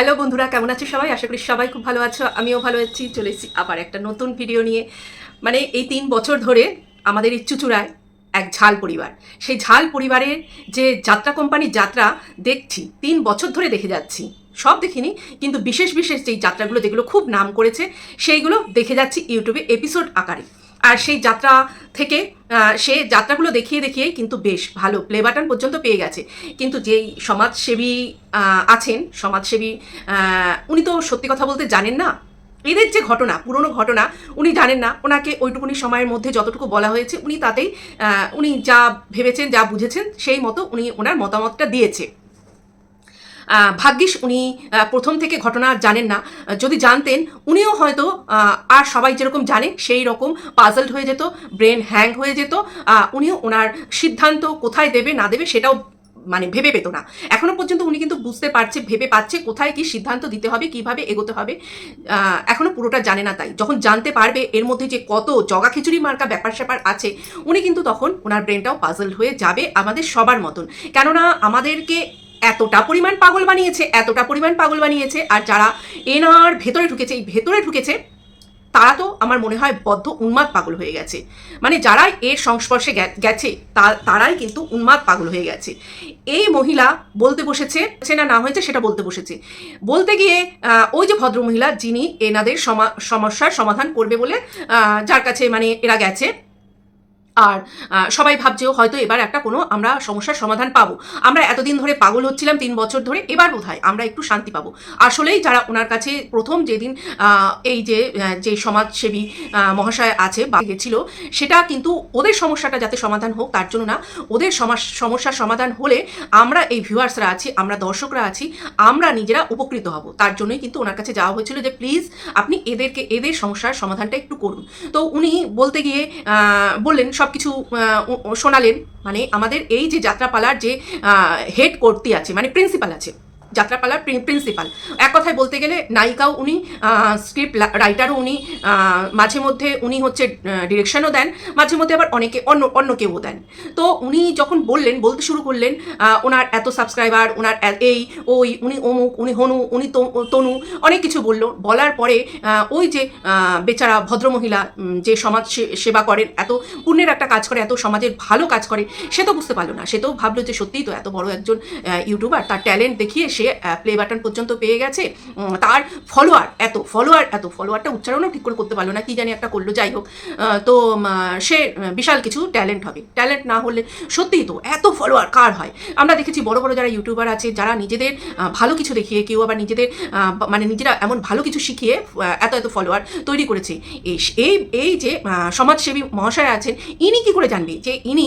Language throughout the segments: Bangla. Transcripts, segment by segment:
হ্যালো বন্ধুরা, কেমন আছো সবাই? আশা করি সবাই খুব ভালো আছো, আমিও ভালো আছি। চলে এসেছি আবার একটা নতুন ভিডিও নিয়ে। মানে এই তিন বছর ধরে আমাদের এই চুচুড়ায় এক ঝাল পরিবার। সেই ঝাল পরিবারের যে যাত্রা কোম্পানির যাত্রা দেখছি, তিন বছর ধরে দেখে যাচ্ছি। সব দেখিনি, কিন্তু বিশেষ বিশেষ যেই যাত্রাগুলো যেগুলো খুব নাম করেছে, সেইগুলো দেখে যাচ্ছি ইউটিউবে এপিসোড আকারে। সেই যাত্রা থেকে সে যাত্রাগুলো দেখিয়ে দেখিয়ে কিন্তু বেশ ভালো প্লে বাটন পর্যন্ত পেয়ে গেছে। কিন্তু যেই সমাজসেবী আছেন, সমাজসেবী উনি তো সত্যি কথা বলতে জানেন না। এদের যে ঘটনা, পুরনো ঘটনা, উনি জানেন না। ওনাকে ওইটুকুনি সময়ের মধ্যে যতটুকু বলা হয়েছে, উনি তাতেই উনি যা ভেবেছেন, যা বুঝেছেন, সেই মতো উনি ওনার মতামতটা দিয়েছে। ভাগ্যিস উনি প্রথম থেকে ঘটনা জানেন না। যদি জানতেন উনিও হয়তো আর সবাই যেরকম জানে সেই রকম পাজলড হয়ে যেত ব্রেন হ্যাং হয়ে যেত। উনিও ওনার সিদ্ধান্ত কোথায় দেবে না দেবে সেটাও মানে ভেবে পেত না। এখনও পর্যন্ত উনি কিন্তু বুঝতে পারছে ভেবে পাচ্ছে কোথায় কি সিদ্ধান্ত দিতে হবে কীভাবে এগোতে হবে। আহ, এখনও পুরোটা জানে না তাই। যখন জানতে পারবে এর মধ্যে যে কত জগা খিচুড়ি মার্কা ব্যাপার স্যাপার আছে উনি কিন্তু তখন ওনার ব্রেনটাও পাজলড হয়ে যাবে আমাদের সবার মতন। কেননা আমাদেরকে এতটা পরিমাণ পাগল বানিয়েছে, এতটা পরিমাণ পাগল বানিয়েছে, আর যারা এনার ভেতরে ঢুকেছে, এই ভেতরে ঢুকেছে, তারা তো আমার মনে হয় বদ্ধ উন্মাদ পাগল হয়ে গেছে। মানে যারাই এর সংস্পর্শে গেছে তারাই কিন্তু উন্মাদ পাগল হয়ে গেছে। এই মহিলা বলতে বসেছে না না হয়েছে, সেটা বলতে বসেছে। বলতে গিয়ে ওই যে ভদ্র মহিলা যিনি এনাদের সমা- সমস্যার সমাধান করবে বলে যার কাছে মানে এরা গেছে আর সবাই ভাবছেও হয়তো এবার একটা কোনো আমরা সমস্যার সমাধান পাবো। আমরা এতদিন ধরে পাগল হচ্ছিলাম, তিন বছর ধরে, এবার বোধহয় আমরা একটু শান্তি পাবো। আসলেই যারা ওনার কাছে প্রথম যেদিন এই যে যে সমাজসেবী মহাশয় আছে বা গেছিল, সেটা কিন্তু ওদের সমস্যাটা যাতে সমাধান হোক, তার জন্য না, ওদের সমাস- সমস্যার সমাধান হলে আমরা এই ভিউয়ার্সরা আছি, আমরা দর্শকরা আছি, আমরা নিজেরা উপকৃত হব। তার জন্যই কিন্তু ওনার কাছে যাওয়া হয়েছিল যে, প্লিজ, আপনি এদেরকে, এদের সমস্যার সমাধানটা একটু করুন। তো উনি বলতে গিয়ে বললেন, সব কিছু শোনালেন। মানে আমাদের এই যে যাত্রাপালার যে হেড কর্তি আছে মানে প্রিন্সিপাল আছে যাত্রাপালার প্রিন্সিপাল এক কথায় বলতে গেলে নায়িকাও উনি স্ক্রিপ্ট রাইটারও উনি মাঝে মধ্যে উনি হচ্ছে ডিরেকশনও দেন, মাঝে মধ্যে আবার অনেকে অন্য অন্য কেউ দেন। তো উনি যখন বললেন, বলতে শুরু করলেন ওনার এত সাবস্ক্রাইবার ওনার এই, ওই, উনি অমুক, উনি হনু, উনি তনু, অনেক কিছু বলল। বলার পরে ওই যে বেচারা ভদ্রমহিলা যে সমাজ সেবা করেন, এত পুণ্যের একটা কাজ করে, এত সমাজের ভালো কাজ করে, সে তো বুঝতে পারল না। সে তো ভাবলো যে সত্যিই তো এত বড় একজন ইউটিউবার, তার ট্যালেন্ট দেখিয়ে সে প্লে বাটন পর্যন্ত পেয়ে গেছে। তার ফলোয়ার এত ফলোয়ার এত ফলোয়ারটা উচ্চারণও ঠিক করে করতে পারল না, কি জানি একটা করল, যাই হোক। তো সে বিশাল কিছু ট্যালেন্ট হবে। ট্যালেন্ট না হলে সত্যিই তো এত ফলোয়ার কার হয়? আমরা দেখেছি বড় বড় যারা ইউটিউবার আছে, যারা নিজেদের ভালো কিছু দেখিয়ে, কেউ আবার নিজেদের মানে নিজেরা এমন ভালো কিছু শিখিয়ে এত এত ফলোয়ার তৈরি করেছে। এই এই যে সমাজসেবী মহাশয় আছেন, ইনি কি করে জানবে যে ইনি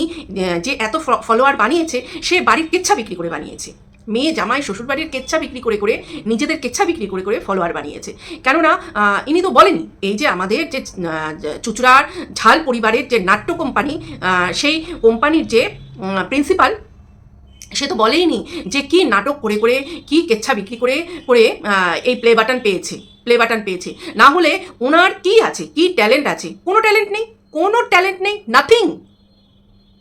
যে এত ফলোয়ার বানিয়েছে, সে বাড়ির কেচ্ছা বিক্রি করে বানিয়েছে? মেয়ে জামাই শ্বশুরবাড়ির কেচ্ছা বিক্রি করে করে নিজেদের কেচ্ছা বিক্রি করে করে ফলোয়ার বানিয়েছে। কেননা ইনি তো বলেনি এই যে আমাদের যে চুচুড়ার ঝাল পরিবারের যে নাট্য কোম্পানি সেই কোম্পানির যে প্রিন্সিপাল সে তো বলেইনি যে কি নাটক করে করে, কি কেচ্ছা বিক্রি করে করে এই প্লে বাটন পেয়েছে প্লে বাটন পেয়েছে। না হলে ওনার কি আছে, কি ট্যালেন্ট আছে? কোনো ট্যালেন্ট নেই, কোনো ট্যালেন্ট নেই নাথিং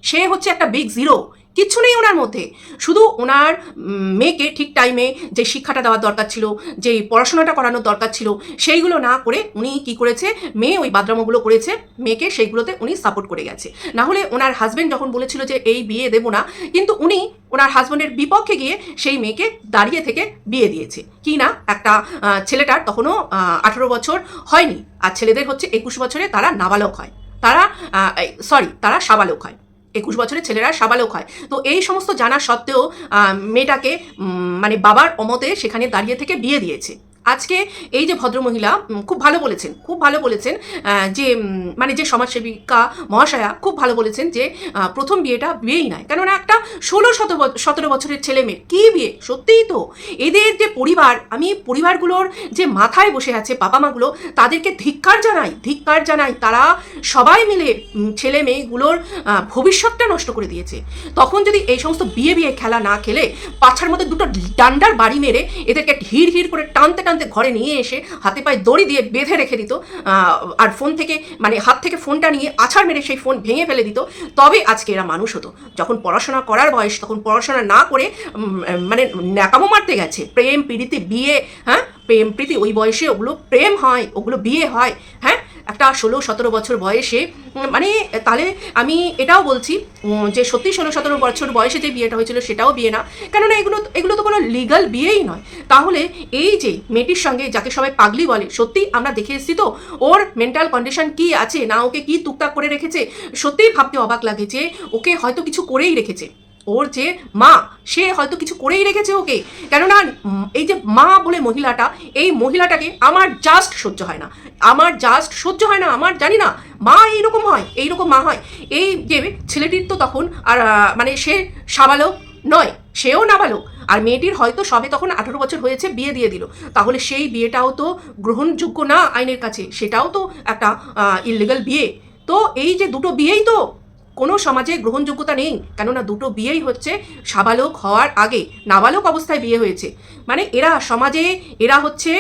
সে হচ্ছে একটা বিগ জিরো কিচ্ছু নেই ওনার মধ্যে। শুধু ওনার মেয়েকে ঠিক টাইমে যে শিক্ষাটা দেওয়ার দরকার ছিল যেই পড়াশোনাটা করানোর দরকার ছিল, সেইগুলো না করে উনি কি করেছে, মেয়ে ওই বাদ্রামোগুলো করেছে, মেয়েকে সেইগুলোতে উনি সাপোর্ট করে গেছে। না হলে ওনার হাজব্যান্ড যখন বলেছিল যে, এই বিয়ে দেবো না, কিন্তু উনি ওনার হাজবেন্ডের বিপক্ষে গিয়ে সেই মেয়েকে দাঁড়িয়ে থেকে বিয়ে দিয়েছে। কি না? একটা ছেলেটার তখনও আঠেরো বছর হয়নি। আর ছেলেদের হচ্ছে একুশ বছরে তারা নাবালক হয়। তারা সরি তারা সাবালক হয়। একুশ বছরের ছেলেরা সাবালক হয়। তো এই সমস্ত জানা সত্ত্বেও মেয়েটাকে মানে বাবার অমতে সেখানে দাঁড়িয়ে থেকে বিয়ে দিয়েছে। আজকে এই যে ভদ্রমহিলা খুব ভালো বলেছেন, খুব ভালো বলেছেন যে মানে যে সমাজসেবিকা মহাশয়া খুব ভালো বলেছেন যে প্রথম বিয়েটা বিয়েই নয়। কেননা একটা ষোলো শত সতেরো বছরের ছেলে মেয়ে, কী বিয়ে? সত্যিই তো। এদের যে পরিবার, আমি পরিবারগুলোর যে মাথায় বসে আছে বাবা মাগুলো, তাদেরকে ধিক্কার জানাই ধিক্কার জানাই, তারা সবাই মিলে ছেলে মেয়েগুলোর ভবিষ্যৎটা নষ্ট করে দিয়েছে। তখন যদি এই সমস্ত বিয়ে বিয়ে খেলা না খেলে, পাছার মধ্যে দুটো ডান্ডার বাড়ি মেরে এদেরকে হির হির করে টানতে টানতে ঘরে নিয়ে এসে হাতে পায়ে দড়ি দিয়ে বেঁধে রেখে দিত আর ফোন থেকে মানে হাত থেকে ফোনটা নিয়ে আছাড় মেরে সেই ফোন ভেঙে ফেলে দিত। তবে আজকে এরা মানুষ হতো। যখন পড়াশোনা করার বয়স, তখন পড়াশোনা না করে মানে ন্যাকামো মারতে গেছে। প্রেম, প্রীতি, বিয়ে হ্যাঁ? প্রেম, প্রীতি, ওই বয়সে ওগুলো প্রেম হয়, ওগুলো বিয়ে হয় হ্যাঁ? একটা ষোলো, সতেরো বছর বয়সে মানে তাহলে আমি এটাও বলছি যে সত্যি ষোলো, সতেরো বছর বয়সে যে বিয়েটা হয়েছিল সেটাও বিয়ে না। কেননা এগুলো এগুলো তো কোনো লিগাল বিয়েই নয়। তাহলে এই যে মেয়েটির সঙ্গে যাকে সবাই পাগলি বলে, সত্যি আমরা দেখে এসেছি তো, ওর মেন্টাল কন্ডিশন কি আছে, না ওকে কি টুকটাক করে রেখেছে? সত্যিই ভাবতে অবাক লাগে যে ওকে হয়তো কিছু করেই রেখেছে। ওর যে মা, সে হয়তো কিছু করেই রেখেছে ওকে। কেননা এই যে মা বলে মহিলাটা, এই মহিলাটাকে আমার জাস্ট সহ্য হয় না। আমার জাস্ট সহ্য হয় না, আমার জানি না, মা এইরকম হয়, এইরকম মা হয়। এই যে ছেলেটির তো তখন, আর মানে সে সাবালক নয়, সেও নাবালক আর মেয়েটির হয়তো সবে তখন আঠারো বছর হয়েছে, বিয়ে দিয়ে দিল। তাহলে সেই বিয়েটাও তো গ্রহণযোগ্য না আইনের কাছে, সেটাও তো একটা ইলিগাল বিয়ে। তো এই যে দুটো বিয়েই তো কোনো সমাজে গ্রহণযোগ্যতা নেই, কেননা দুটো বিয়েই হচ্ছে সাবালক হওয়ার আগে নাবালক অবস্থায় বিয়ে হয়েছে। মানে এরা সমাজে, এরা হচ্ছে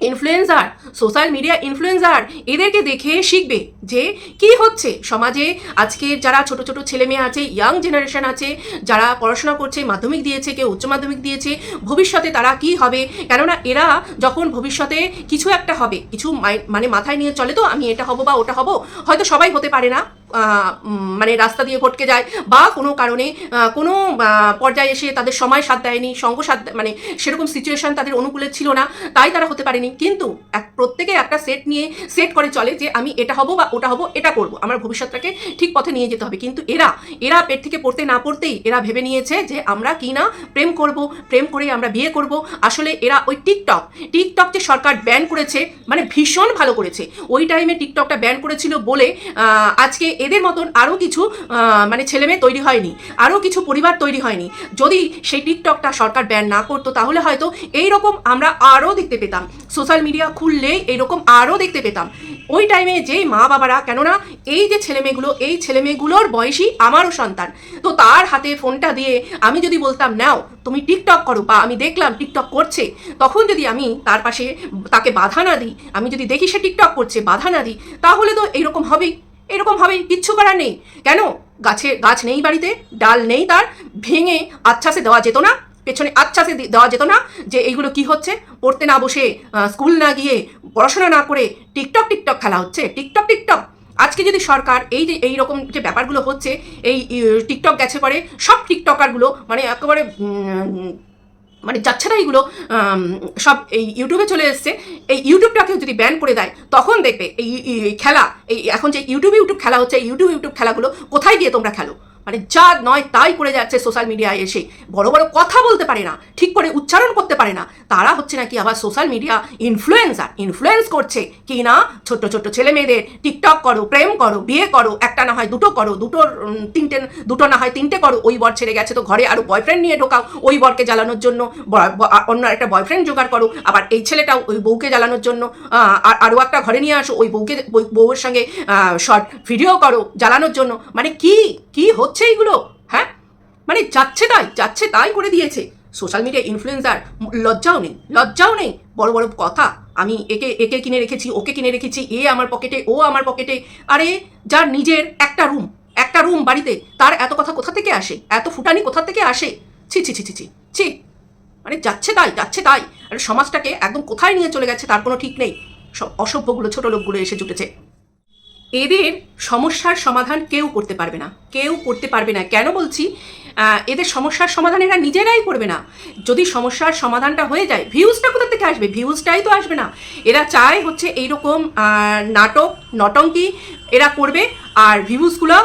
ইনফ্লুয়েন্সার সোশ্যাল মিডিয়া ইনফ্লুয়েন্সার এদেরকে দেখে শিখবে যে কি হচ্ছে। সমাজে আজকে যারা ছোট ছোট ছেলে মেয়ে আছে ইয়াং জেনারেশন আছে, যারা পড়াশোনা করছে, মাধ্যমিক দিয়েছে, কেউ উচ্চ মাধ্যমিক দিয়েছে, ভবিষ্যতে তারা কি হবে? কেননা এরা যখন ভবিষ্যতে কিছু একটা হবে, কিছু মানে মাথায় নিয়ে চলে, তো আমি এটা হব বা ওটা হব। হয়তো সবাই হতে পারে না। মানে রাস্তা দিয়ে ভটকে যায় বা কোনো কারণে কোনো পর্যায়ে এসে তাদের সময় সাথ দেয়নি, সঙ্গ সাথ মানে সেরকম সিচুয়েশন তাদের অনুকূলে ছিল না, তাই তারা হতে পারেনি। কিন্তু এক, প্রত্যেকে একটা সেট নিয়ে সেট করে চলে যে আমি এটা হব বা ওটা হব, এটা করব। আমার ভবিষ্যৎটাকে ঠিক পথে নিয়ে যেতে হবে। কিন্তু এরা এরা পেট থেকে পড়তে না পড়তেই এরা ভেবে নিয়েছে যে আমরা কি না প্রেম করব, প্রেম করেই আমরা বিয়ে করব। আসলে এরা ওই টিকটক টিকটক যে সরকার ব্যান করেছে মানে ভীষণ ভালো করেছে। ওই টাইমে টিকটকটা ব্যান করেছিল বলে আজকে এদের মতন আরও কিছু মানে ছেলেমেয়ে তৈরি হয়নি আরও কিছু পরিবার তৈরি হয়নি। যদি সেই টিকটকটা সরকার ব্যান না করতো, তাহলে হয়তো এই রকম আমরা আরও দেখতে পেতাম। সোশ্যাল মিডিয়া খুললে এইরকম আরও দেখতে পেতাম। ওই টাইমে যেই মা বাবারা, কেননা এই যে ছেলেমেয়েগুলো, এই ছেলেমেয়েগুলোর বয়সী আমারও সন্তান। তো তার হাতে ফোনটা দিয়ে আমি যদি বলতাম, নাও, তুমি টিকটক করো বা আমি দেখলাম টিকটক করছে। তখন যদি আমি তার পাশে তাকে বাধা না দিই, আমি যদি দেখি সে টিকটক করছে, বাধা না দিই, তাহলে তো এইরকম হবেই। এরকম কিচ্ছু করার নেই। কেন? গাছে গাছ নেই বাড়িতে, ডাল নেই তার, ভেঙে আচ্ছাসে দেওয়া যেত না, পেছনে আচ্ছাসে দেওয়া যেত না যে এইগুলো কি হচ্ছে? পড়তে না বসে স্কুল না গিয়ে পড়াশোনা না করে টিকটক টিকটক খেলা হচ্ছে। TikTok TikTok. আজকে যদি সরকার এই যে এই রকম যে ব্যাপারগুলো হচ্ছে, এই টিকটক গেছে পরে সব টিকটকারগুলো মানে একেবারে মানে যাচ্ছে না এইগুলো আম, সব এই ইউটিউবে চলে এসছে। এই ইউটিউবটাকে যদি ব্যান করে দেয় তখন দেখবে এই খেলা এই এখন যে ইউটিউব ইউটিউব খেলা হচ্ছে ইউটিউব ইউটিউব খেলাগুলো কোথায় গিয়ে তোমরা খেলো? মানে যা নয় তাই করে যাচ্ছে সোশ্যাল মিডিয়ায় এসে। বড় বড় কথা বলতে পারে না, ঠিক করে উচ্চারণ করতে পারে না। তারা হচ্ছে নাকি আবার সোশ্যাল মিডিয়া ইনফ্লুয়েন্সার ইনফ্লুয়েন্স করছে। কি না? ছোট্ট ছোট্ট ছেলে মেয়েদের। টিকটক করো, প্রেম করো, বিয়ে করো, একটা না হয় দুটো করো দুটোর তিনটে, দুটো না হয় তিনটে করো। ওই বর ছেড়ে গেছে তো ঘরে আরও বয়ফ্রেন্ড নিয়ে ঢোকাও। ওই বরকে জ্বালানোর জন্য অন্য একটা বয়ফ্রেন্ড জোগাড় করো। আবার এই ছেলেটাও ওই বউকে জ্বালানোর জন্য আর আরও একটা ঘরে নিয়ে আসো। ওই বউকে বউ- বউয়ের সঙ্গে শর্ট ভিডিও করো, জ্বালানোর জন্য। মানে কি? কি হচ্ছে এইগুলো? হ্যাঁ? মানে যাচ্ছে তাই যাচ্ছে তাই করে দিয়েছে। সোশ্যাল মিডিয়া ইনফ্লুয়েন্সার লজ্জাও নেই লজ্জাও নেই। বড় বড় কথা, আমি একে একে কিনে রেখেছি, ওকে কিনে রেখেছি, এ আমার পকেটে ও আমার পকেটে আরে, যার নিজের একটা রুম একটা রুম বাড়িতে, তার এত কথা কোথা থেকে আসে? এত ফুটানি কোথা থেকে আসে? ছি ছি ছি ছি ছি ছি। মানে যাচ্ছে তাই যাচ্ছে তাই। আর সমাজটাকে একদম কোথায় নিয়ে চলে গেছে, তার কোনো ঠিক নেই। সব অসভ্যগুলো, ছোটো লোকগুলো এসে জুটেছে। এদের সমস্যার সমাধান কেউ করতে পারবে না। কেউ করতে পারবে না। কেন বলছি? এদের সমস্যার সমাধান এরা নিজেরাই করবে না। যদি সমস্যার সমাধানটা হয়ে যায় ভিউজটা কোথা থেকে আসবে? ভিউজটাই তো আসবে না। এরা চায় হচ্ছে এইরকম নাটক, নটঙ্কি এরা করবে, আর ভিউজগুলো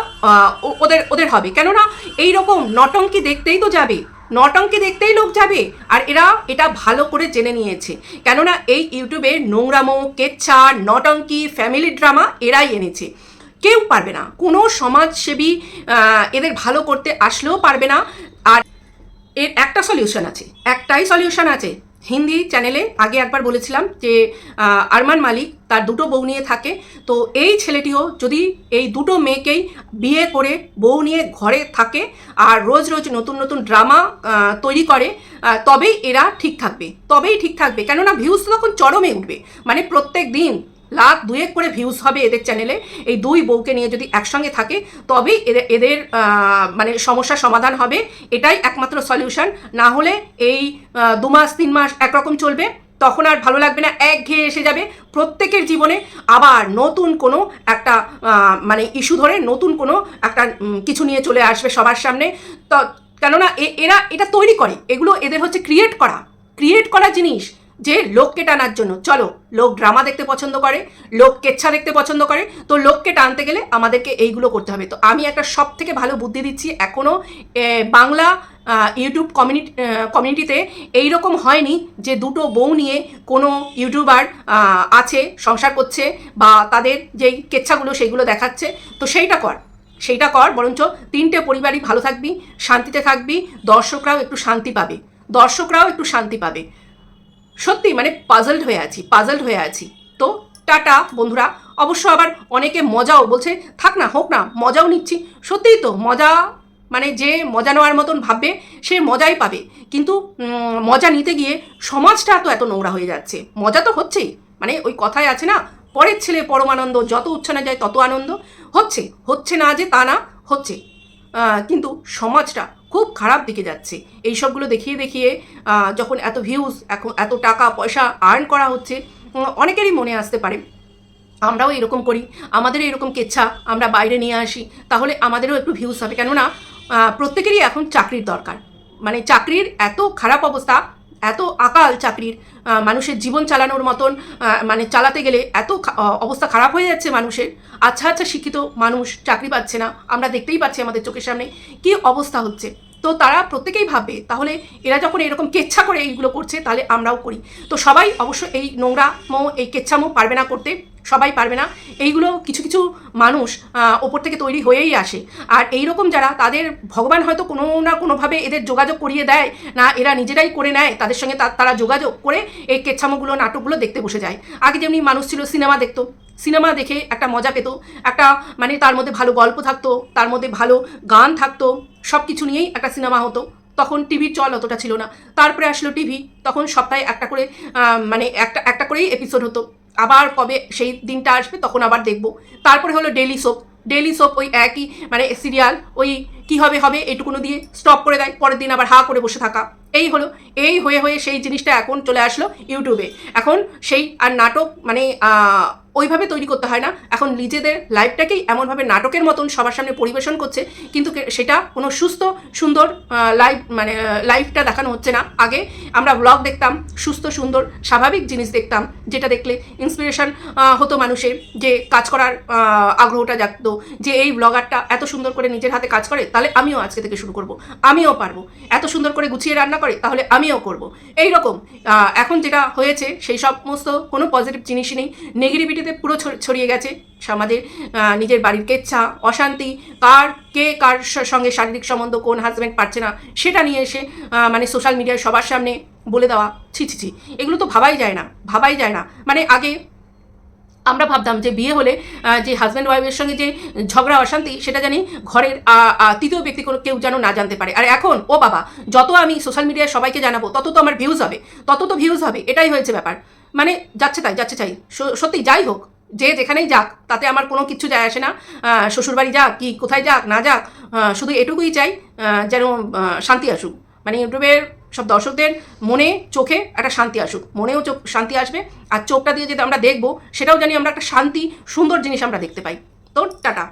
ওদের ওদের হবে। কেননা এইরকম নটঙ্কি দেখতেই তো যাবে। নটঙ্কি দেখতেই লোক যাবে। আর এরা এটা ভালো করে জেনে নিয়েছে। কেননা এই ইউটিউবে নোংরামো, কেচ্ছা নটঙ্কি ফ্যামিলি ড্রামা এরাই এনেছে। কেউ পারবে না। কোনো সমাজসেবী এদের ভালো করতে আসলেও পারবে না। আর এর একটা সলিউশন আছে। একটাই সলিউশন আছে। হিন্দি চ্যানেলে আগে একবার বলেছিলাম যে আরমান মালিক তার দুটো বউ নিয়ে থাকে। তো এই ছেলেটিও যদি এই দুটো মেয়েকেই বিয়ে করে বউ নিয়ে ঘরে থাকে আর রোজ রোজ নতুন নতুন ড্রামা তৈরি করে তবেই এরা ঠিক থাকবে। তবেই ঠিক থাকবে। কেননা ভিউস তো তখন চরমে উঠবে। মানে প্রত্যেক দিন লাখ দুয়েক করে ভিউজ হবে এদের চ্যানেলে এই দুই বউকে নিয়ে যদি একসঙ্গে থাকে, তবেই এদের এদের মানে সমস্যার সমাধান হবে। এটাই একমাত্র সলিউশন না হলে এই দু মাস, তিন মাস একরকম চলবে। তখন আর ভালো লাগবে না, এক ঘেয়ে এসে যাবে। প্রত্যেকের জীবনে আবার নতুন কোনো একটা মানে ইস্যু ধরে নতুন কোনো একটা কিছু নিয়ে চলে আসবে সবার সামনে। তো, কেননা এরা এটা তৈরি করে। এগুলো এদের হচ্ছে ক্রিয়েট করা। ক্রিয়েট করা জিনিস। যে লোককে টানার জন্য। চলো, লোক ড্রামা দেখতে পছন্দ করে, লোক কেচ্ছা দেখতে পছন্দ করে, তো লোককে টানতে গেলে আমাদেরকে এইগুলো করতে হবে। তো আমি একটা সব থেকে ভালো বুদ্ধি দিচ্ছি এখনও বাংলা ইউটিউব কমিউনিটি কমিউনিটিতে এইরকম হয়নি যে দুটো বউ নিয়ে কোনো ইউটিউবার আছে, সংসার করছে বা তাদের যেই কেচ্ছাগুলো সেইগুলো দেখাচ্ছে। তো সেইটা কর সেইটা কর, বরঞ্চ তিনটে পরিবারই ভালো থাকবি, শান্তিতে থাকবি, দর্শকরাও একটু শান্তি পাবে। দর্শকরাও একটু শান্তি পাবে। সত্যি মানে পাজলড হয়ে আছি পাজলড হয়ে আছি। তো টাটা, বন্ধুরা। অবশ্য আবার অনেকে মজাও বলছে, থাক না, হোক না, মজাও নিচ্ছি। সত্যিই তো, মজা মানে যে মজা নেওয়ার মতন ভাববে, সে মজাই পাবে। কিন্তু মজা নিতে গিয়ে সমাজটা তো এত নোংরা হয়ে যাচ্ছে। মজা তো হচ্ছেই। মানে ওই কথায় আছে না, পরের ছেলে পরমানন্দ, যত উচ্ছানা যায় তত আনন্দ। হচ্ছে হচ্ছে না যে তা না, হচ্ছে। কিন্তু সমাজটা খুব খারাপ দিকে যাচ্ছে। এই সবগুলো দেখিয়ে দেখিয়ে যখন এত ভিউজ এখন এত টাকা, পয়সা আর্ন করা হচ্ছে অনেকেরই মনে আসতে পারে, আমরাও এরকম করি আমাদের এরকম কেচ্ছা, আমরা বাইরে নিয়ে আসি, তাহলে আমাদেরও একটু ভিউজ হবে। কেননা প্রত্যেকেরই এখন চাকরির দরকার। মানে চাকরির এত খারাপ অবস্থা এত আকাল চাকরির মানুষের জীবন চালানোর মতন মানে চালাতে গেলে এত অবস্থা খারাপ হয়ে যাচ্ছে মানুষের। আচ্ছা আচ্ছা শিক্ষিত মানুষ চাকরি পাচ্ছে না। আমরা দেখতেই পাচ্ছি আমাদের চোখের সামনে কি অবস্থা হচ্ছে। তো তারা প্রত্যেকেই ভাববে তাহলে এরা যখন এরকম কেচ্ছা করে এইগুলো করছে, তাহলে আমরাও করি। তো সবাই অবশ্য এই নোংরা মো, এই কেচ্ছামো পারবে না করতে, সবাই পারবে না। এইগুলো কিছু কিছু মানুষ ওপর থেকে তৈরি হয়েই আসে। আর এই রকম যারা, তাদের ভগবান হয়তো কোনো না কোনোভাবে এদের যোগাযোগ করিয়ে দেয়, না এরা নিজেরাই করে নেয়, তাদের সঙ্গে তারা যোগাযোগ করে এই কেচ্ছামোগুলো নাটকগুলো দেখতে বসে যায়। আগে যেমনি মানুষ ছিল সিনেমা দেখতো, সিনেমা দেখে একটা মজা পেত, একটা মানে তার মধ্যে ভালো গল্প থাকতো, তার মধ্যে ভালো গান থাকতো সব কিছু নিয়েই একটা সিনেমা হতো। তখন টিভির চল অতটা ছিল না। তারপরে আসলো টিভি তখন সপ্তাহে একটা করে মানে একটা একটা করেই এপিসোড হতো। আবার কবে সেই দিনটা আসবে, তখন আবার দেখব। তারপরে হলো ডেলি সোপ ডেলি সোপ ওই একই মানে সিরিয়াল ওই কি হবে হবে এইটুকুনো দিয়ে স্টপ করে দেয়, পরের দিন আবার হা করে বসে থাকা। এই হলো, এই হয়ে হয়ে সেই জিনিসটা এখন চলে আসলো ইউটিউবে এখন সেই আর নাটক মানে ওইভাবে তৈরি করতে হয় না। এখন নিজেদের লাইফটাকেই এমনভাবে নাটকের মতন সবার সামনে পরিবেশন করছে, কিন্তু সেটা কোনো সুস্থ, সুন্দর লাইফ মানে লাইফটা দেখানো হচ্ছে না। আগে আমরা ব্লগ দেখতাম, সুস্থ, সুন্দর, স্বাভাবিক জিনিস দেখতাম, যেটা দেখলে ইন্সপিরেশন হতো মানুষের যে কাজ করার আগ্রহটা জাগতো, যে এই ব্লগারটা এত সুন্দর করে নিজের হাতে কাজ করে, তাহলে আমিও আজকে থেকে শুরু করব। আমিও পারব। এত সুন্দর করে গুছিয়ে রান্না করে, তাহলে আমিও করব। এই রকম এখন যেটা হয়েছে, সেই সমস্ত কোনো পজিটিভ জিনিসই নেই। নেগেটিভিটিতে পুরো ছড়িয়ে গেছে। আহ, নিজের বাড়ির কেচ্ছা অশান্তি কার কে কার সঙ্গে শারীরিক সম্বন্ধ কোন হাজব্যান্ড পারছে না সেটা নিয়ে এসে মানে সোশ্যাল মিডিয়ায় সবার সামনে বলে দেওয়া ছি ছি ছি। এগুলো তো ভাবাই যায় না ভাবাই যায় না। মানে আগে আমরা ভাবতাম যে বিয়ে হলে যে হাজব্যান্ড ওয়াইফের সঙ্গে যে ঝগড়া অশান্তি সেটা জানি ঘরের তৃতীয় ব্যক্তি কোনো কেউ যেন না জানতে পারে। আর এখন ও বাবা যত আমি সোশ্যাল মিডিয়ায় সবাইকে জানাব তত তো আমার ভিউজ হবে তত তো ভিউজ হবে এটাই হয়েছে ব্যাপার। মানে যাচ্ছে তাই, যাচ্ছে চাই সত্যি যাই হোক, যে যেখানেই যাক, তাতে আমার কোনো কিছু যায় আসে না। শ্বশুরবাড়ি যাক, কি কোথায় যাক, না যাক শুধু এটুকুই চাই যেন শান্তি আসুক। মানে ইউটিউবের সব দর্শকদের মনে, চোখে একটা শান্তি আসুক। মনেও চোখ, শান্তি আসবে, আর চোখটা দিয়ে যদি আমরা দেখব, সেটাও জানি আমরা একটা শান্তি, সুন্দর জিনিস আমরা দেখতে পাই। তো টাটা।